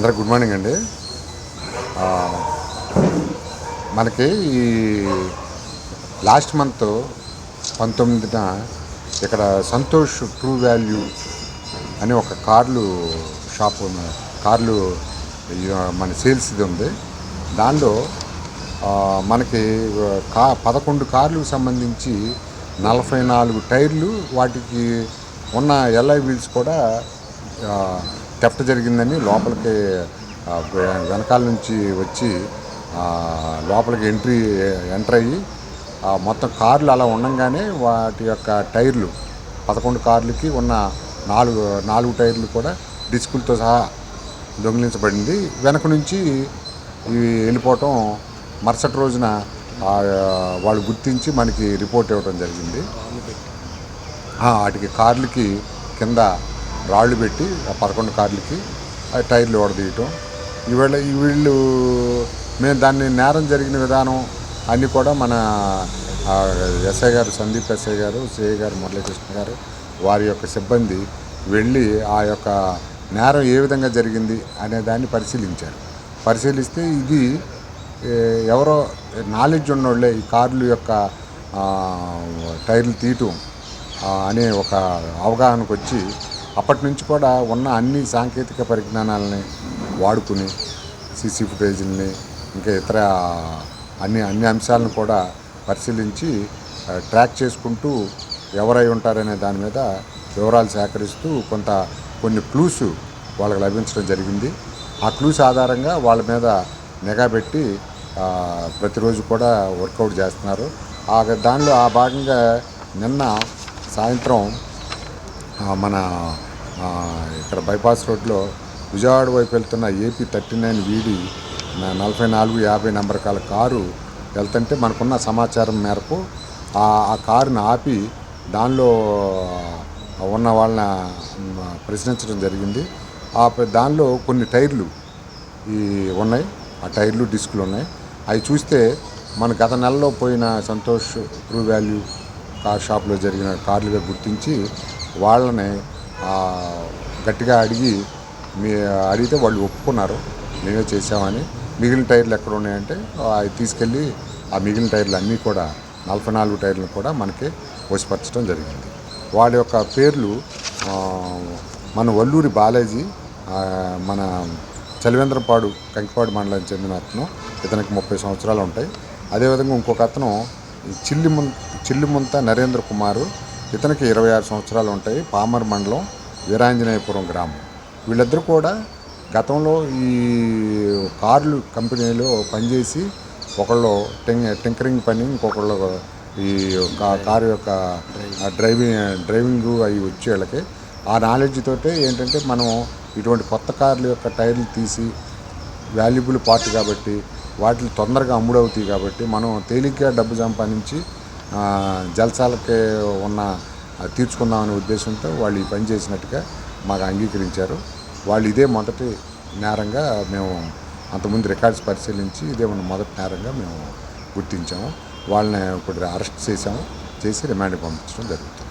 అందరికి good morning అండి. మనకి ఈ లాస్ట్ మంత్ పంతొమ్మిదిన ఇక్కడ సంతోష్ ట్రూ వాల్యూ అని ఒక కార్లు షాప్ ఉన్న- కార్లు మన సేల్స్ ఇది ఉంది. దానిలో మనకి కా పదకొండు కార్లకు సంబంధించి నలభై నాలుగు టైర్లు వాటికి ఉన్న ఎల్ఐ వీల్స్ కూడా థెఫ్ట్ జరిగిందని లోపలికి వెనకాల నుంచి వచ్చి లోపలికి ఎంట్రీ ఎంటర్ అయ్యి మొత్తం కార్లు అలా ఉండంగానే వాటి యొక్క టైర్లు పదకొండు కార్లకి ఉన్న నాలుగు నాలుగు టైర్లు కూడా డిస్కులతో సహా దొంగిలించబడింది. వెనక నుంచి ఇవి వెళ్ళిపోవటం మరుసటి రోజున వాళ్ళు గుర్తించి మనకి రిపోర్ట్ ఇవ్వడం జరిగింది. వాటికి కార్లకి కింద రాళ్ళు పెట్టి ఆ పదకొండు కార్లకి ఆ టైర్లు ఓడదీయటం. ఈవేళ ఈ వీళ్ళు మేము దాన్ని నేరం జరిగిన విధానం అన్నీ కూడా మన ఎస్ఐ గారు సందీప్ ఎస్ఐ గారు సిఐ గారు మురళీకృష్ణ గారు వారి యొక్క సిబ్బంది వెళ్ళి ఆ యొక్క నేరం ఏ విధంగా జరిగింది అనే దాన్ని పరిశీలించారు. పరిశీలిస్తే ఇది ఎవరో నాలెడ్జ్ ఉన్నోళ్ళే ఈ కార్లు యొక్క టైర్లు తీయటం అనే ఒక అవగాహనకు వచ్చి అప్పటి నుంచి కూడా ఉన్న అన్ని సాంకేతిక పరిజ్ఞానాలని వాడుకుని సీసీ ఫుటేజీలని ఇంకా ఇతర అన్ని అన్ని అంశాలను కూడా పరిశీలించి ట్రాక్ చేసుకుంటూ ఎవరై ఉంటారనే దాని మీద వివరాలు సేకరిస్తూ కొంత కొన్ని క్లూస్ వాళ్ళకి లభించడం జరిగింది. ఆ క్లూస్ ఆధారంగా వాళ్ళ మీద నిఘా పెట్టి ప్రతిరోజు కూడా వర్కౌట్ చేస్తున్నారు. ఆ దానిలో ఆ భాగంగా నిన్న సాయంత్రం మన ఇక్కడ బైపాస్ రోడ్లో విజయవాడ వైపు వెళ్తున్న ఏపీ థర్టీ నైన్ వీడి నలభై నాలుగు యాభై నెంబర్ కాల కారు వెళ్తుంటే మనకున్న సమాచారం మేరకు ఆ కారుని ఆపి దానిలో ఉన్న వాళ్ళని ప్రశ్నించడం జరిగింది. ఆ దానిలో కొన్ని టైర్లు ఈ ఉన్నాయి. ఆ టైర్లు డిస్కులు ఉన్నాయి. అవి చూస్తే మన గత నెలలో పోయిన సంతోష్ ట్రూ వాల్యూ కార్ షాప్లో జరిగిన కార్లుగా గుర్తించి వాళ్ళని గట్టిగా అడిగి మీ అడిగితే వాళ్ళు ఒప్పుకున్నారు. మేమే చేసామని మిగిలిన టైర్లు ఎక్కడ ఉన్నాయంటే అవి తీసుకెళ్ళి ఆ మిగిలిన టైర్లు అన్నీ కూడా నలభై నాలుగు టైర్లు కూడా మనకి వసిపరచడం జరిగింది. వాళ్ళ యొక్క పేర్లు మన వల్లూరి బాలాజీ మన చలివేంద్రపాడు కంకిపాడు మండలానికి చెందిన అతను. ఇతనికి ముప్పై సంవత్సరాలు ఉంటాయి. అదేవిధంగా ఇంకొక అతను ముం చిల్లి ముంత నరేంద్ర కుమారు ఇతనికి ఇరవై ఆరు సంవత్సరాలు ఉంటాయి పామర్ మండలం వీరాంజనేయపురం గ్రామం. వీళ్ళిద్దరు కూడా గతంలో ఈ కార్లు కంపెనీలో పనిచేసి ఒకళ్ళు టింక్ టింకరింగ్ పని ఇంకొకళ్ళు ఈ కారు యొక్క డ్రైవింగ్ డ్రైవింగ్ అవి వచ్చేళ్ళకి ఆ నాలెడ్జ్ తోటే ఏంటంటే మనం ఇటువంటి కొత్త కార్ల యొక్క టైర్లు తీసి వాల్యుబుల్ పార్ట్ కాబట్టి వాటిని తొందరగా అమ్ముడవుతాయి కాబట్టి మనం తేలిగ్గా డబ్బు సంపాదించి జలసాలకి ఉన్న తీర్చుకుందామనే ఉద్దేశంతో వాళ్ళు ఈ పని చేసినట్టుగా మాకు అంగీకరించారు. వాళ్ళు ఇదే మొదటి నేరంగా మేము అంతకుముందు రికార్డ్స్ పరిశీలించి ఇదే మన మొదటి నేరంగా మేము గుర్తించాము. వాళ్ళని ఇప్పుడు అరెస్ట్ చేసాము చేసి రిమాండ్ పంపించడం జరుగుతుంది.